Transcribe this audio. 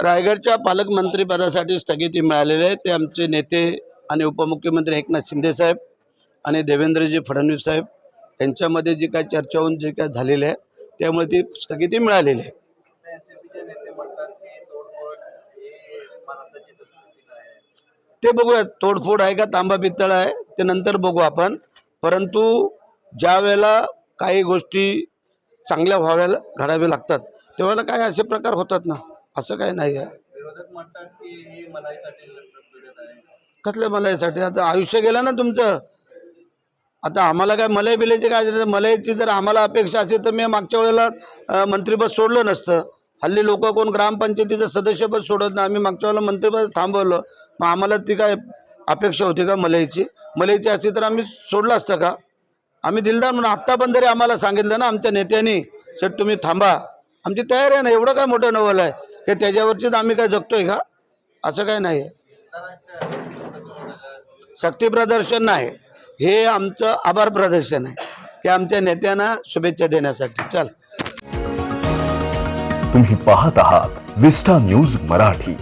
रायगडच्या पालकमंत्रीपदासाठी स्थगिती मिळालेली आहे. ते आमचे नेते आणि उपमुख्यमंत्री एकनाथ शिंदेसाहेब आणि देवेंद्रजी फडणवीस साहेब यांच्यामध्ये जी काय चर्चा होऊन जे काय झालेली आहे त्यामुळे ती स्थगिती मिळालेली आहे. ते बघूया तोडफोड आहे का तांबा पितळ आहे ते नंतर बघू आपण. परंतु ज्या वेळेला काही गोष्टी चांगल्या व्हाव्या घडाव्या लागतात त्यावेळेला काय असे प्रकार होतात ना? असं काय नाही आहे. विरोधक म्हणतात की ही मलाईसाठी आहे. कसल्या मलाईसाठी? आता आयुष्य गेलं ना तुमचं. आता आम्हाला काय मलई बिलायची काय झालं? मलईची जर आम्हाला अपेक्षा असेल तर मी मागच्या वेळेला मंत्रिपद सोडलं नसतं. हल्ली लोक कोण ग्रामपंचायतीचं सदस्यपद सोडत नाही. आम्ही मागच्या वेळेला मंत्रिपद थांबवलं. मग आम्हाला ती काय अपेक्षा होती का मलईची? मलईची असती तर आम्ही सोडलं असतं का? आम्ही दिलदार म्हणून आत्ता पण जरी आम्हाला सांगितलं ना आमच्या नेत्यांनी शेट तुम्ही थांबा. आमची तयारी आहे ना. एवढं काय मोठं नवल आहे. की त्याच्यावरचीच आम्ही काय जगतोय का? असं काय नाही आहे शक्ती शक्ती प्रदर्शन नाही. हे आमचं आभार प्रदर्शन आहे. ते आमच्या नेत्यांना शुभेच्छा देण्यासाठी. चल. तुम्ही पाहत आहात विस्टा न्यूज मराठी.